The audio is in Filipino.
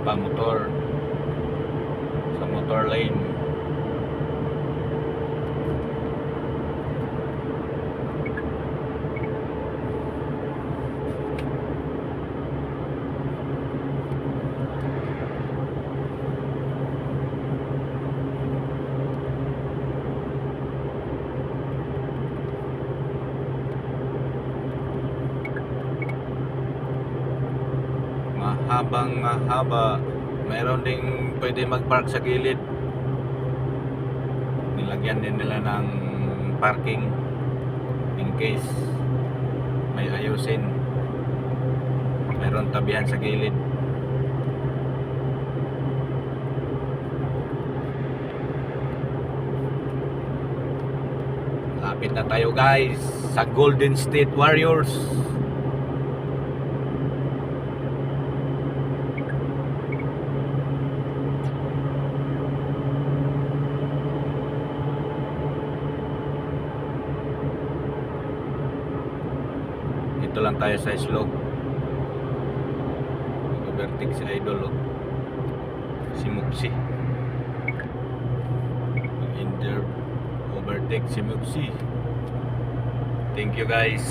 nakamotor sa motor lane. Mahabang mahaba mayroon ding pwede mag-park sa gilid. Nilagyan din nila ng parking in case may ayusin. Mayroon tabihan sa gilid. Lapit na tayo guys sa Golden State Warriors Dito lang tayo sa slope. Overtake si Idol oh. Si Mupsi. Inter overtake si Mupsi. Thank you guys.